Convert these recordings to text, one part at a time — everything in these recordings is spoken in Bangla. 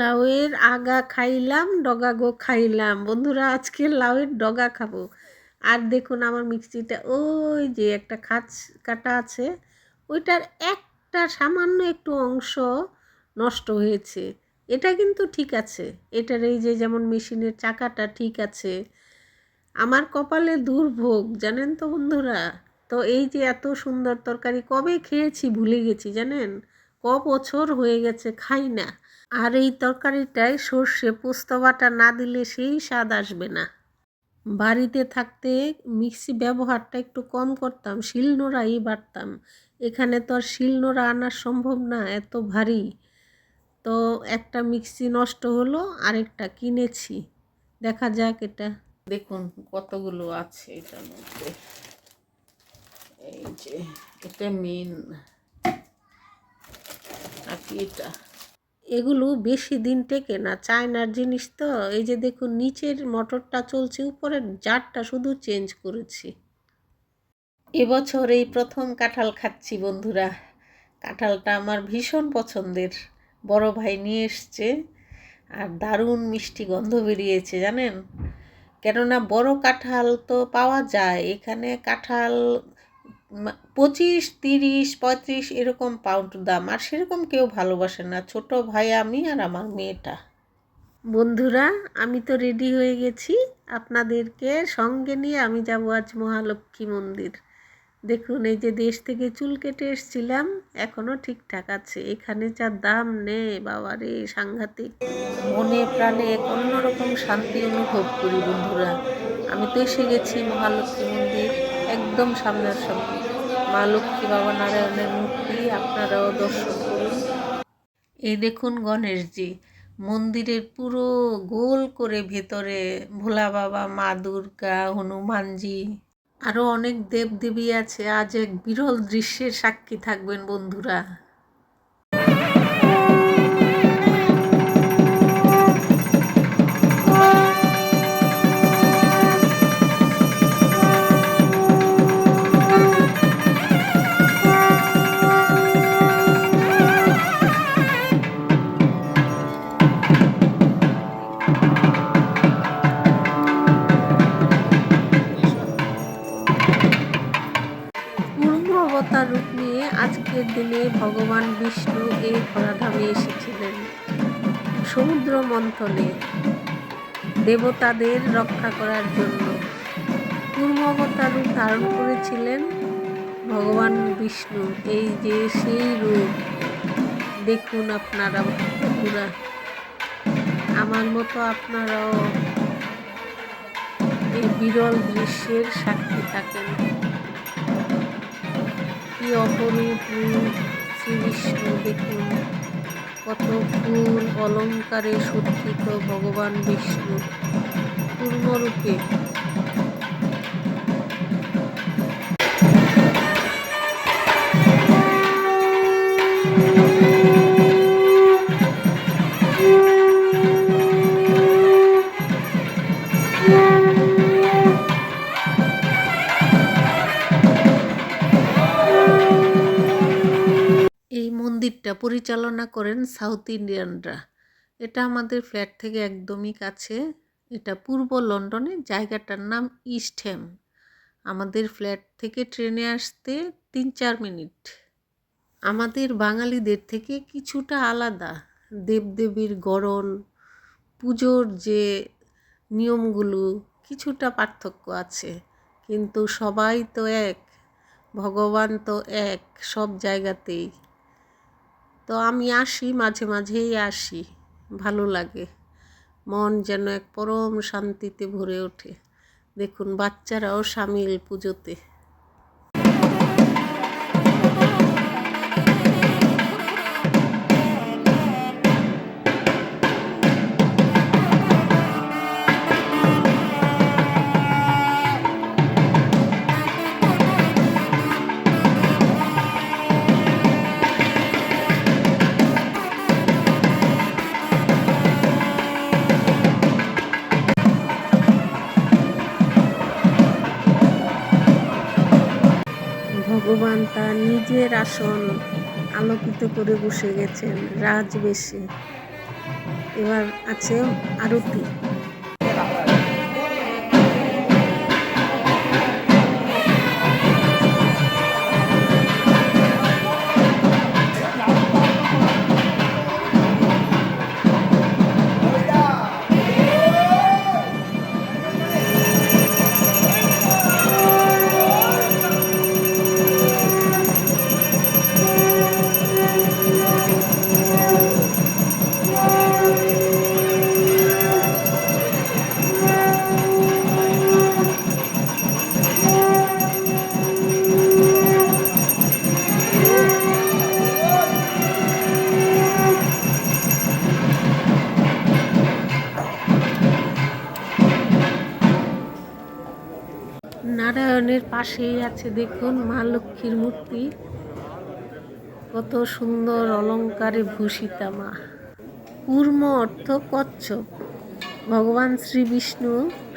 লাউয়ের আগা খাইলাম, ডগা গো খাইলাম। বন্ধুরা, আজকে লাউয়ের ডগা খাব। আর দেখুন আমার মিক্সিটা ওই যে একটা খাঁচ কাটা আছে, ওইটার একটা সামান্য একটু অংশ নষ্ট হয়েছে। এটা কিন্তু ঠিক আছে। এটার এই যে যেমন মেশিনের চাকাটা ঠিক আছে। আমার কপালে দুর্ভোগ, জানেন তো বন্ধুরা? তো এই যে এত সুন্দর তরকারি কবে খেয়েছি ভুলে গেছি, জানেন? ক বছর হয়ে গেছে, খাই না। আর এই তরকারিটায় সর্ষে পোস্ত বাটা না দিলে সেই স্বাদ আসবে না। বাড়িতে থাকতে মিক্সি ব্যবহারটা একটু কম করতাম, শিলনোড়াই বাটতাম এখানে তো আর শিলনোড়া আনা সম্ভব না, এত ভারী। তো একটা মিক্সি নষ্ট হলো, আরেকটা কিনেছি। দেখা যাক এটা। দেখুন কতগুলো আছে এটার মধ্যে। এই যে, এটা মেন আর কি এটা? এগুলো বেশি দিন টেকে না। চায়নার জিনিস তো, এই যে দেখুন নিচের মোটরটা চলছে, উপরের জারটা শুধু চেঞ্জ করেছি। এবছর এই প্রথম কাঁঠাল খাচ্ছি বন্ধুরা। কাঁঠালটা আমার ভীষণ পছন্দের। বড় ভাই নিয়ে এসছে আর দারুণ মিষ্টি গন্ধ বেরিয়েছে, জানেন? কেননা বড় কাঁঠাল তো পাওয়া যায়। এখানে কাঁঠাল পঁচিশ, তিরিশ, পঁয়ত্রিশ এরকম পাউন্ড দাম। আর সেরকম কেউ ভালোবাসে না। ছোট ভাই আমি আর আমার মেয়েটা। বন্ধুরা, আমি তো রেডি হয়ে গেছি। আপনাদেরকে সঙ্গে নিয়ে আমি যাব আজ মহালক্ষ্মী মন্দির। দেখুন, এই যে দেশ থেকে চুল কেটে এসছিলাম এখনও ঠিকঠাক আছে। এখানে যা দাম নেই বাবা রে সাংঘাতিক। মনে প্রাণে এক অন্যরকম শান্তি অনুভব করি বন্ধুরা। আমি তো এসে গেছি মহালক্ষ্মী মন্দির। একদম সামনের সামনে মা লক্ষ্মী বাবা নারায়ণের মূর্তি, আপনারাও দর্শন করুন। এই দেখুন গণেশজি, মন্দিরের পুরো গোল করে ভেতরে ভোলা বাবা, মা দুর্গা, হনুমানজি। আরও অনেক দেবদেবী আছে। আজ এক বিরল দৃশ্যের সাক্ষী থাকবেন বন্ধুরা। আজকের দিনে ভগবান বিষ্ণু এই ধরাধামে এসেছিলেন। সমুদ্র মন্থনে দেবতাদের রক্ষা করার জন্য। পূর্ব রূপ ধারণ করেছিলেন ভগবান বিষ্ণু। এই যে সেই রূপ, দেখুন আপনারা পুরা আমার মতো আপনারাও এই বিরল দৃশ্যের সাক্ষী থাকেন। কি অপরূপ রূপ শ্রীবিষ্ণু দেখুন কত ফুল অলঙ্কারে সজ্জিত ভগবান বিষ্ণু। পূর্ণরূপে মন্দিরটা পরিচালনা করেন সাউথ ইন্ডিয়ানরা। এটা আমাদের ফ্ল্যাট থেকে একদমই কাছে। এটা পূর্ব লন্ডনে, জায়গাটার নাম ইস্ট হ্যাম আমাদের ফ্ল্যাট থেকে ট্রেনে আসতে তিন চার মিনিট। আমাদের বাঙালিদের থেকে কিছুটা আলাদা। দেবদেবীর গড়ন পুজোর যে নিয়মগুলো, কিছুটা পার্থক্য আছে। কিন্তু সবাই তো এক, ভগবান তো এক সব জায়গাতেই। তো আমি আসি, মাঝে মাঝেই আসি। ভালো লাগে। মন যেন এক পরম শান্তিতে ভরে ওঠে। দেখুন, বাচ্চারাও সামিল পুজোতে। নিজের আসন আলোকিত করে বসে গেছেন রাজবেশে। এবার আছে আরতি। পাশেই আছে দেখুন মা লক্ষ্মীর মূর্তি। কত সুন্দর অলংকারে ভূষিতা মা। কূর্ম অর্থ কচ্ছপ। ভগবান শ্রী বিষ্ণু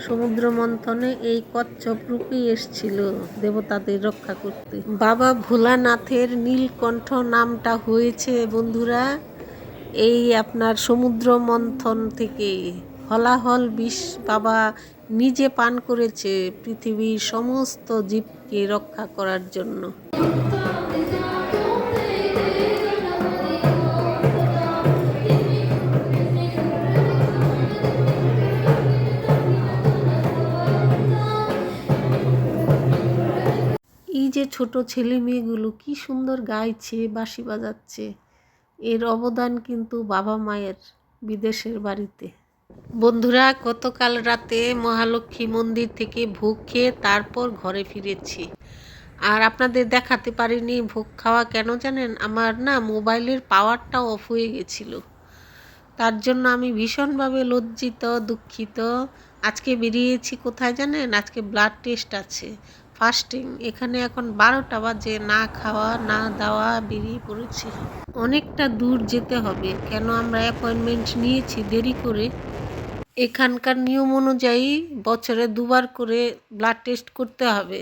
সমুদ্র মন্থনে এই কচ্ছপ রূপেই এসছিল দেবতাদের রক্ষা করতে। বাবা ভোলানাথের নীলকণ্ঠ নামটা হয়েছে বন্ধুরা, এই আপনার সমুদ্র মন্থন থেকে। হলাহল বিষ বাবা নিজে পান করেছে পৃথিবীর সমস্ত জীবকে রক্ষা করার জন্য। এই যে ছোট ছেলে মেয়েগুলো কি সুন্দর গাইছে, বাঁশি বাজাচ্ছে, এর অবদান কিন্তু বাবা মায়ের বিদেশের বাড়িতে। বন্ধুরা, গতকাল রাতে মহালক্ষ্মী মন্দির থেকে ভোগ খেয়ে তারপর ঘরে ফিরেছি। আর আপনাদের দেখাতে পারিনি ভোগ খাওয়া কেন জানেন? আমার না মোবাইলের পাওয়ারটা অফ হয়ে গেছিল। তার জন্য আমি ভীষণভাবে লজ্জিত, দুঃখিত। আজকে বেরিয়েছি কোথায় জানেন? আজকে ব্লাড টেস্ট আছে। ফাস্টিং এখানে এখন বারোটা বাজে, না খাওয়া, না দাওয়া, বেরিয়ে পড়েছি। অনেকটা দূর যেতে হবে। কেন আমরা অ্যাপয়েন্টমেন্ট নিয়েছি দেরি করে? এখানকার নিয়ম অনুযায়ী বছরে দুবার করে ব্লাড টেস্ট করতে হবে।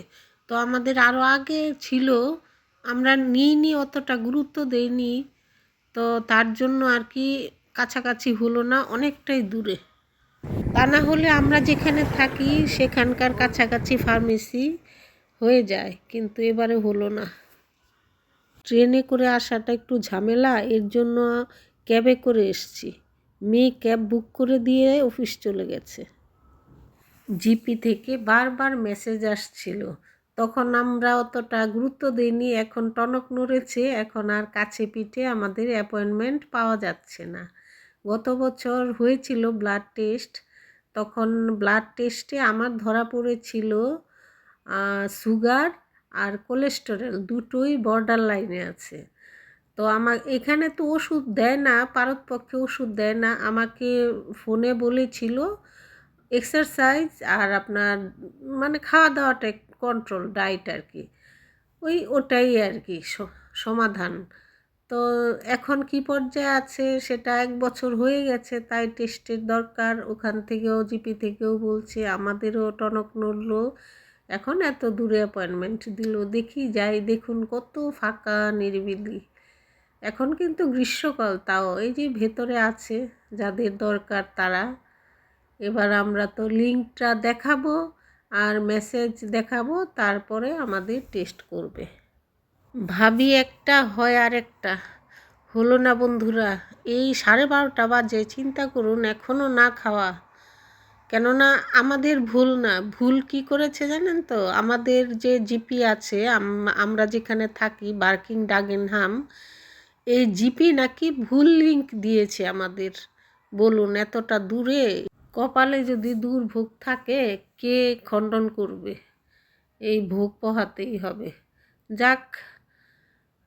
তো আমাদের আরও আগে ছিল, আমরা নিইনি, অতটা গুরুত্ব দেইনি। তো তার জন্য আর কি কাছাকাছি হলো না, অনেকটাই দূরে। তা না হলে আমরা যেখানে থাকি, সেখানকার কাছাকাছি ফার্মেসি হয়ে যায়, কিন্তু এবারে হলো না। ট্রেনে করে আসাটা একটু ঝামেলা, এর জন্য ক্যাবে করে এসছি। মেয়ে ক্যাব বুক করে দিয়ে অফিস চলে গেছে। জিপি থেকে বারবার মেসেজ আসছিল। তখন আমরা অতটা গুরুত্ব দিইনি, এখন টনক নড়েছে, এখন আর কাছে পিঠে আমাদের অ্যাপয়েন্টমেন্ট পাওয়া যাচ্ছে না। গত বছর হয়েছিল ব্লাড টেস্ট। তখন ব্লাড টেস্টে আমার ধরা পড়েছিল সুগার আর কোলেস্টেরল দুটোই বর্ডার লাইনে আছে। তো আমার এখানে তো ওষুধ দেয় না পারতপক্ষে ওষুধ দেয় না। আমাকে ফোনে বলেছিল এক্সারসাইজ আর আপনার মানে খাওয়া দাওয়াটা কন্ট্রোল ডায়েট আর কি ওই ওটাই আর কি সমাধান। তো এখন কি পর্যায়ে আছে সেটা এক বছর হয়ে গেছে, তাই টেস্টের দরকার। ওখান থেকেও, জিপি থেকেও বলছে, আমাদেরও টনক নড়লো। এখন এত দূরে অ্যাপয়েন্টমেন্ট দিল, দেখি যাই, দেখুন কত ফাঁকা নিরিবিলি। এখন কিন্তু গ্রীষ্মকাল, তাও এই যে ভেতরে আছে যাদের দরকার তারা। এবার আমরা তো লিঙ্কটা দেখাবো আর মেসেজ দেখাবো, তারপরে আমাদের টেস্ট করবে। ভাবি একটা, হয় আর একটা। হলো না বন্ধুরা, এই সাড়ে বারোটা বাজে, চিন্তা করুন এখনও না খাওয়া। কেননা আমাদের ভুল না, ভুল কি করেছে জানেন তো? আমাদের যে জিপি আছে আমরা যেখানে থাকি, বার্কিং, ডাগেনহাম এই জিপি নাকি ভুল লিঙ্ক দিয়েছে আমাদের। বলুন, এতটা দূরে? কপালে যদি দুর্ভোগ থাকে, কে খণ্ডন করবে? এই ভোগ পোহাতেই হবে। যাক,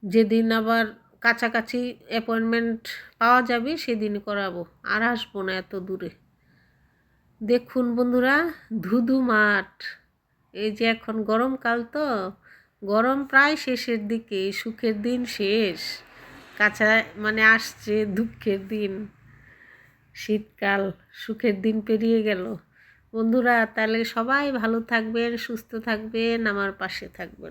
যেদিন আবার কাছাকাছি অ্যাপয়েন্টমেন্ট পাওয়া যাবে, সেদিন করাবো। আর আসব না এত দূরে। দেখুন বন্ধুরা, ধুধু মাঠ। এই যে এখন গরমকাল তো, গরম প্রায় শেষের দিকে, সুখের দিন শেষ। কাছা মানে আসছে দুঃখের দিন। শীতকাল, সুখের দিন পেরিয়ে গেল। বন্ধুরা, তাহলে সবাই ভালো থাকবেন, সুস্থ থাকবেন, আমার পাশে থাকবেন।